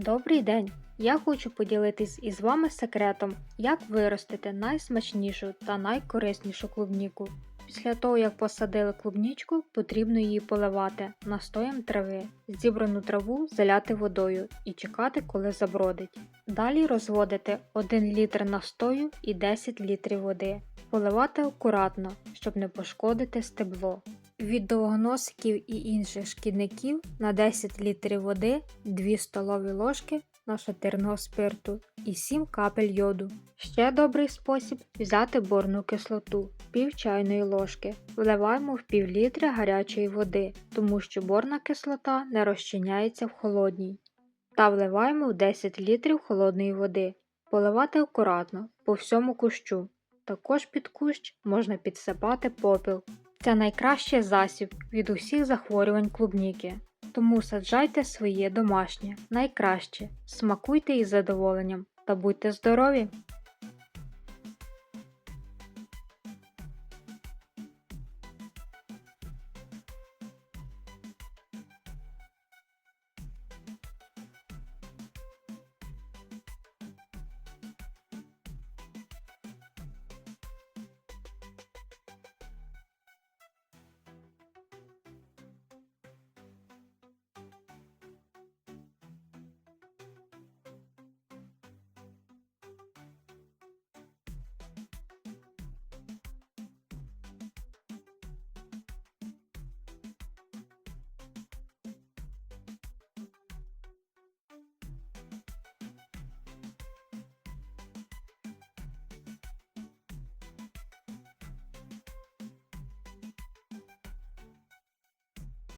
Добрий день! Я хочу поділитись із вами секретом, як виростити найсмачнішу та найкориснішу клубніку. Після того, як посадили клубнічку, потрібно її поливати настоєм трави, зібрану траву заляти водою і чекати, коли забродить. Далі розводити 1 літр настою і 10 літрів води. Поливати акуратно, щоб не пошкодити стебло. Від довгоносиків і інших шкідників на 10 літрів води 2 столові ложки нашатирного спирту і 7 капель йоду. Ще добрий спосіб взяти борну кислоту пів чайної ложки. Вливаємо в пів літра гарячої води, тому що борна кислота не розчиняється в холодній. Та вливаємо в 10 літрів холодної води. Поливати акуратно по всьому кущу. Також під кущ можна підсипати попіл. Це найкращий засіб від усіх захворювань клубніки. Тому саджайте своє домашнє, найкраще, смакуйте із задоволенням та будьте здорові!